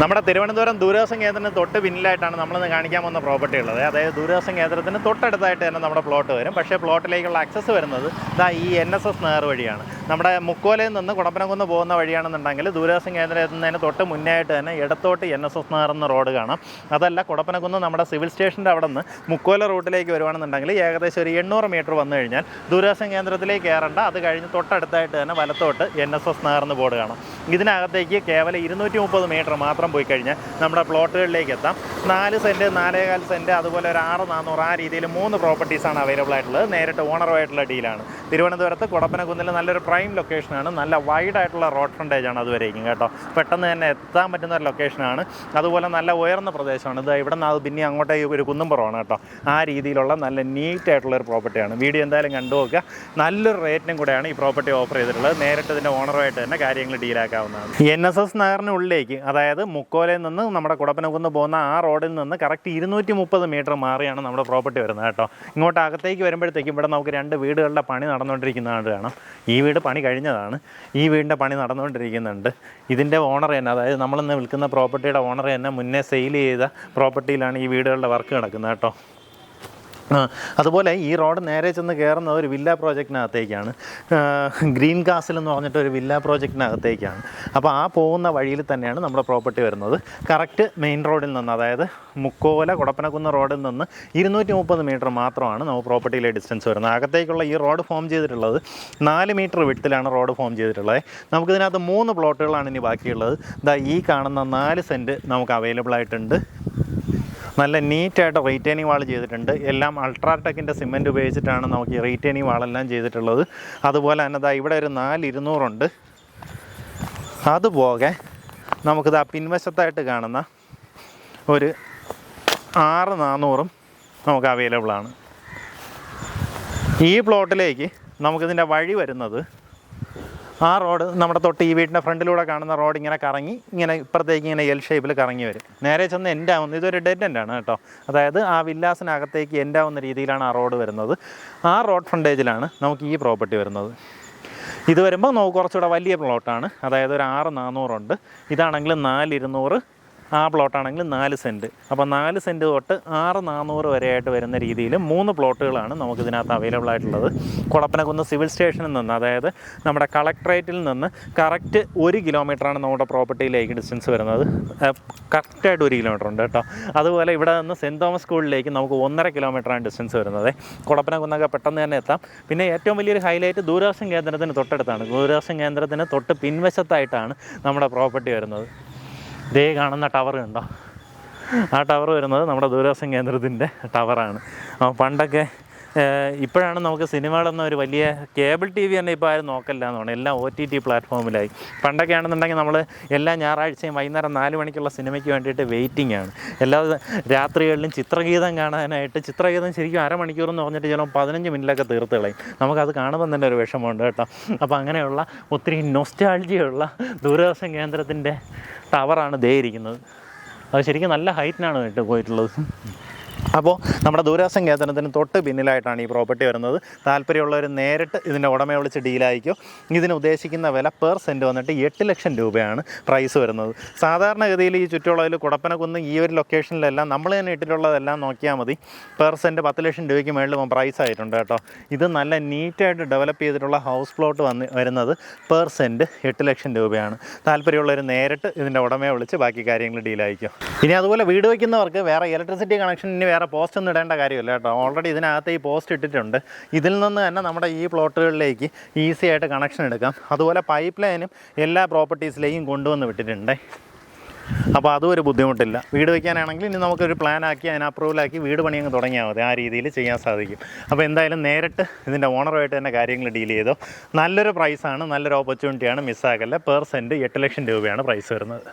നമ്മുടെ തിരുവനന്തപുരം ദൂരദർശൻ കേന്ദ്രത്തിന് തൊട്ട് പിന്നിലായിട്ടാണ് നമ്മളിന്ന് കാണിക്കാൻ പോകുന്ന പ്രോപ്പർട്ടി ഉള്ളത്. അതായത് ദൂരദർശൻ കേന്ദ്രത്തിന് തൊട്ടടുത്തായിട്ട് തന്നെ നമ്മുടെ പ്ലോട്ട് വരും. പക്ഷേ പ്ലോട്ടിലേക്കുള്ള ആക്സസ് വരുന്നത് ഇതാ ഈ എൻ എസ് എസ് നേർ വഴിയാണ്. നമ്മുടെ മുക്കോലയിൽ നിന്ന് കുടപ്പനംകുന്ന് പോകുന്ന വഴിയാണെന്നുണ്ടെങ്കിൽ ദൂരദർശൻ കേന്ദ്രം എത്തുന്നതിന് തൊട്ട് മുന്നേ ആയിട്ട് തന്നെ ഇടത്തോട്ട് എൻ എസ് എസ് നേർ എന്ന റോഡ് കാണാം. അതല്ല കുടപ്പനക്കുന്ന് നമ്മുടെ സിവിൽ സ്റ്റേഷന്റെ അവിടെ നിന്ന് മുക്കോല റൂട്ടിലേക്ക് വരുവാണെന്നുണ്ടെങ്കിൽ ഏകദേശം ഒരു എണ്ണൂറ് മീറ്റർ വന്നു കഴിഞ്ഞാൽ ദൂരദർശൻ കേന്ദ്രത്തിലേക്ക് കയറേണ്ട. അത് കഴിഞ്ഞ് തൊട്ടടുത്തായിട്ട് തന്നെ വലത്തോട്ട് എൻ എസ് എസ് നേർന്ന് ബോർഡ് കാണാം. ഇതിനകത്തേക്ക് കേവലം ഇരുന്നൂറ്റി മുപ്പത് മീറ്റർ മാത്രം പോയി കഴിഞ്ഞാൽ നമ്മുടെ പ്ലോട്ടുകളിലേക്ക് എത്താം. നാല് സെന്റ് നാലേകാൽ സെന്റ് അതുപോലെ ഒരു ആറ് നാനൂറ് ആ രീതിയിൽ മൂന്ന് പ്രോപ്പർട്ടീസാണ് അവൈലബിൾ ആയിട്ടുള്ളത്. നേരിട്ട് ഓണറുമായിട്ടുള്ള ഡീലാണ് തിരുവനന്തപുരത്ത് കുടപ്പനക്കുന്നിൽ നല്ലൊരു പ്രൈം ലൊക്കേഷനാണ് നല്ല വൈഡ് ആയിട്ടുള്ള റോഡ് ഫ്രണ്ടേജ് ആണ് അതുവരേക്കും കേട്ടോ. പെട്ടെന്ന് തന്നെ എത്താൻ പറ്റുന്ന ഒരു ലൊക്കേഷനാണ് അതുപോലെ നല്ല ഉയർന്ന പ്രദേശമാണ്. ഇത് ഇവിടെ നിന്ന് അത് പിന്നെ അങ്ങോട്ടേക്ക് ഒരു കുന്നുംപുറമാണ് കേട്ടോ. ആ രീതിയിലുള്ള നല്ല നീറ്റ് ആയിട്ടുള്ള ഒരു പ്രോപ്പർട്ടിയാണ് വീഡിയോ എന്തായാലും കണ്ടു നോക്കുക. നല്ലൊരു റേറ്റിനും കൂടെയാണ് ഈ പ്രോപ്പർട്ടി ഓഫർ ചെയ്തിട്ടുള്ളത്. നേരിട്ട് ഇതിന്റെ ഓണറുമായിട്ട് തന്നെ കാര്യങ്ങൾ ഡീലാക്കാവുന്നതാണ് എൻ എസ് എസ് നഗറിനുള്ളിലേക്ക് അതായത് മുക്കോലയിൽ നിന്ന് നമ്മുടെ കുടപ്പനക്കുന്ന് പോകുന്ന ആ റോഡിൽ നിന്ന് കറക്റ്റ് ഇരുന്നൂറ്റി മുപ്പത് മീറ്റർ മാറിയാണ് നമ്മുടെ പ്രോപ്പർട്ടി വരുന്നത് കേട്ടോ. ഇങ്ങോട്ട് അകത്തേക്ക് വരുമ്പോഴത്തേക്കും ഇവിടെ നമുക്ക് രണ്ട് വീടുകളുടെ പണി നടന്നുകൊണ്ടിരിക്കുന്നതാണ് കാണാം. ഈ വീട് പണി കഴിഞ്ഞതാണ്. ഈ വീടിന്റെ പണി നടന്നുകൊണ്ടിരിക്കുന്നുണ്ട്. ഇതിന്റെ ഓണർ തന്നെ അതായത് നമ്മളിന്ന് വിൽക്കുന്ന പ്രോപ്പർട്ടിയുടെ ഓണർ തന്നെ മുന്നേ സെയിൽ ചെയ്ത പ്രോപ്പർട്ടിയിലാണ് ഈ വീടുകളുടെ വർക്ക് നടക്കുന്നത് കേട്ടോ. അതുപോലെ ഈ റോഡ് നേരെ ചെന്ന് കയറുന്ന ഒരു വില്ല പ്രോജക്റ്റിനകത്തേക്കാണ്. ഗ്രീൻ കാസിൽ എന്ന് പറഞ്ഞിട്ട് ഒരു വില്ല പ്രോജക്റ്റിനകത്തേക്കാണ്. അപ്പോൾ ആ പോകുന്ന വഴിയിൽ തന്നെയാണ് നമ്മുടെ പ്രോപ്പർട്ടി വരുന്നത്. കറക്റ്റ് മെയിൻ റോഡിൽ നിന്ന് അതായത് മുക്കോല കുടപ്പനക്കുന്ന് റോഡിൽ നിന്ന് ഇരുന്നൂറ്റി മുപ്പത് മീറ്റർ മാത്രമാണ് നമുക്ക് പ്രോപ്പർട്ടിയിലെ ഡിസ്റ്റൻസ് വരുന്നത്. അകത്തേക്കുള്ള ഈ റോഡ് ഫോം ചെയ്തിട്ടുള്ളത് നാല് മീറ്റർ വിട്ടിലാണ് റോഡ് ഫോം ചെയ്തിട്ടുള്ളത്. നമുക്കിതിനകത്ത് മൂന്ന് പ്ലോട്ടുകളാണ് ഇനി ബാക്കിയുള്ളത്. ഇതാ ഈ കാണുന്ന നാല് സെന്റ് നമുക്ക് അവൈലബിൾ ആയിട്ടുണ്ട്. നല്ല നീറ്റായിട്ട് റീറ്റൈനിങ് വാൾ ചെയ്തിട്ടുണ്ട്. എല്ലാം അൾട്രാടെക്കിന്റെ സിമെന്റ് ഉപയോഗിച്ചിട്ടാണ് നമുക്ക് ഈ റീറ്റൈനിങ് വാളെല്ലാം ചെയ്തിട്ടുള്ളത്. അതുപോലെ തന്നെ ദാ ഇവിടെ ഒരു നാല് ഇരുന്നൂറുണ്ട് അതുപോകെ നമുക്കിത് ആ പിൻവശത്തായിട്ട് കാണുന്ന ഒരു ആറ് നാനൂറും നമുക്ക് അവൈലബിൾ ആണ്. ഈ പ്ലോട്ടിലേക്ക് നമുക്കിതിന്റെ വഴി വരുന്നത് ആ റോഡ് നമ്മുടെ തൊട്ട് ഈ വീടിന്റെ ഫ്രണ്ടിലൂടെ കാണുന്ന റോഡ് ഇങ്ങനെ കറങ്ങി ഇങ്ങനെ ഇപ്പുറത്തേക്ക് ഇങ്ങനെ എൽ ഷേപ്പിൽ കറങ്ങി വരും. നേരെ ചെന്ന് എന്റെ ആവുന്ന ഇതൊരു ഡെഡ് കേട്ടോ. അതായത് ആ വില്ലാസിനകത്തേക്ക് എന്റെ ആവുന്ന രീതിയിലാണ് ആ റോഡ് വരുന്നത്. ആ റോഡ് ഫ്രണ്ടേജിലാണ് നമുക്ക് ഈ പ്രോപ്പർട്ടി വരുന്നത്. ഇത് വരുമ്പോൾ നമുക്ക് കുറച്ചുകൂടെ വലിയ പ്ലോട്ടാണ് അതായത് ഒരു ആറ് നാനൂറുണ്ട് ഇതാണെങ്കിൽ നാല് ഇരുന്നൂറ് ആ പ്ലോട്ടാണെങ്കിൽ നാല് സെന്റ്. അപ്പോൾ നാല് സെന്റ് തൊട്ട് ആറ് നാനൂറ് വരെ ആയിട്ട് വരുന്ന രീതിയിൽ മൂന്ന് പ്ലോട്ടുകളാണ് നമുക്ക് ഇതിനകത്ത് അവൈലബിൾ ആയിട്ടുള്ളത്. കുളപ്പനക്കുന്ന് സിവിൽ സ്റ്റേഷനിൽ നിന്ന് അതായത് നമ്മുടെ കളക്ടറേറ്റിൽ നിന്ന് കറക്റ്റ് ഒരു കിലോമീറ്ററാണ് നമ്മുടെ പ്രോപ്പർട്ടിയിലേക്ക് ഡിസ്റ്റൻസ് വരുന്നത്. കറക്റ്റായിട്ട് ഒരു കിലോമീറ്റർ ഉണ്ട് കേട്ടോ. അതുപോലെ ഇവിടെ നിന്ന് സെന്റ് തോമസ് സ്കൂളിലേക്ക് നമുക്ക് ഒന്നര കിലോമീറ്ററാണ് ഡിസ്റ്റൻസ് വരുന്നത്. കുളപ്പനക്കുന്നൊക്കെ പെട്ടെന്ന് തന്നെ എത്താം. പിന്നെ ഏറ്റവും വലിയൊരു ഹൈലൈറ്റ് ദൂരദർശൻ കേന്ദ്രത്തിന് തൊട്ടടുത്താണ്. ദൂരദർശൻ കേന്ദ്രത്തിന് തൊട്ട് പിൻവശത്തായിട്ടാണ് നമ്മുടെ പ്രോപ്പർട്ടി വരുന്നത്. ദേ കാണുന്ന ടവർ കണ്ടോ? ആ ടവർ വരുന്നത് നമ്മുടെ ദൂരദർശൻ കേന്ദ്രത്തിന്റെ ടവറാണ്. പണ്ടൊക്കെ ഇപ്പോഴാണ് നമുക്ക് സിനിമകളെന്ന ഒരു വലിയ കേബിൾ ടി വി തന്നെ ഇപ്പോൾ ആരും നോക്കല്ല എന്ന് തോന്നുന്നു എല്ലാം ഒ ടി ടി പ്ലാറ്റ്ഫോമിലായി. പണ്ടൊക്കെ ആണെന്നുണ്ടെങ്കിൽ നമ്മൾ എല്ലാ ഞായറാഴ്ചയും വൈകുന്നേരം നാല് മണിക്കുള്ള സിനിമയ്ക്ക് വേണ്ടിയിട്ട് വെയിറ്റിംഗ് ആണ്. എല്ലാ രാത്രികളിലും ചിത്രഗീതം കാണാനായിട്ട് ചിത്രഗീതം ശരിക്കും അരമണിക്കൂർ എന്ന് പറഞ്ഞിട്ട് ചിലപ്പോൾ പതിനഞ്ച് മിനിറ്റിലൊക്കെ തീർത്ത് കളയും. നമുക്കത് കാണുമ്പോൾ തന്നെ ഒരു വിഷമമുണ്ട് കേട്ടോ. അപ്പോൾ അങ്ങനെയുള്ള ഒത്തിരി നൊസ്റ്റാൾജിയുള്ള ദൂരദർശൻ കേന്ദ്രത്തിന്റെ ടവറാണ് ദേ ഇരിക്കുന്നത്. അത് ശരിക്കും നല്ല ഹൈറ്റിനാണ് കേട്ടോ പോയിട്ടുള്ളത്. അപ്പോൾ നമ്മുടെ ദൂരദർശൻ കേന്ദ്രത്തിന് തൊട്ട് പിന്നിലായിട്ടാണ് ഈ പ്രോപ്പർട്ടി വരുന്നത്. താല്പര്യമുള്ളവർ നേരിട്ട് ഇതിന്റെ ഉടമയെ വിളിച്ച് ഡീലായിക്കോ ഇതിന് ഉദ്ദേശിക്കുന്ന വില പെർ സെന്റ് വന്നിട്ട് എട്ട് ലക്ഷം രൂപയാണ് പ്രൈസ് വരുന്നത്. സാധാരണഗതിയിൽ ഈ ചുറ്റുമുള്ളതിൽ കുടപ്പനക്കുന്ന് ഈ ഒരു ലൊക്കേഷനിലെല്ലാം നമ്മൾ തന്നെ ഇട്ടിട്ടുള്ളതെല്ലാം നോക്കിയാൽ മതി. പെർ സെന്റ് പത്ത് ലക്ഷം രൂപയ്ക്ക് മേളിൽ പ്രൈസ് ആയിട്ടുണ്ട് കേട്ടോ. ഇത് നല്ല നീറ്റായിട്ട് ഡെവലപ്പ് ചെയ്തിട്ടുള്ള ഹൗസ് പ്ലോട്ട് വന്ന് വരുന്നത് പെർ സെന്റ് എട്ട് ലക്ഷം രൂപയാണ്. താല്പര്യമുള്ളവർ നേരിട്ട് ഇതിന്റെ ഉടമയെ വിളിച്ച് ബാക്കി കാര്യങ്ങൾ ഡീലായിക്കോ ഇനി അതുപോലെ വീട് വയ്ക്കുന്നവർക്ക് വേറെ ഇലക്ട്രിസിറ്റി കണക്ഷൻ ഇനി വേറെ പോസ്റ്റ് ഒന്നും ഇടേണ്ട കാര്യമില്ല കേട്ടോ. ഓൾറെഡി ഇതിനകത്ത് ഈ പോസ്റ്റ് ഇട്ടിട്ടുണ്ട്. ഇതിൽ നിന്ന് തന്നെ നമ്മുടെ ഈ പ്ലോട്ടുകളിലേക്ക് ഈസി ആയിട്ട് കണക്ഷൻ എടുക്കാം. അതുപോലെ പൈപ്പ് ലൈനും എല്ലാ പ്രോപ്പർട്ടീസിലേക്കും കൊണ്ടുവന്ന് വിട്ടിട്ടുണ്ട്. അപ്പോൾ അതും ഒരു ബുദ്ധിമുട്ടില്ല. വീട് വയ്ക്കാനാണെങ്കിൽ ഇനി നമുക്കൊരു പ്ലാൻ ആക്കി അതിന് അപ്രൂവലാക്കി വീട് പണി അങ്ങ് തുടങ്ങിയാൽ മതി. ആ രീതിയിൽ ചെയ്യാൻ സാധിക്കും. അപ്പോൾ എന്തായാലും നേരിട്ട് ഇതിന്റെ ഓണറുമായിട്ട് തന്നെ കാര്യങ്ങൾ ഡീൽ ചെയ്തോ. നല്ലൊരു പ്രൈസാണ് നല്ലൊരു ഓപ്പർച്യൂണിറ്റിയാണ് മിസ്സാക്കല്ല പെർ സെന്റ് എട്ട് ലക്ഷം രൂപയാണ് പ്രൈസ് വരുന്നത്.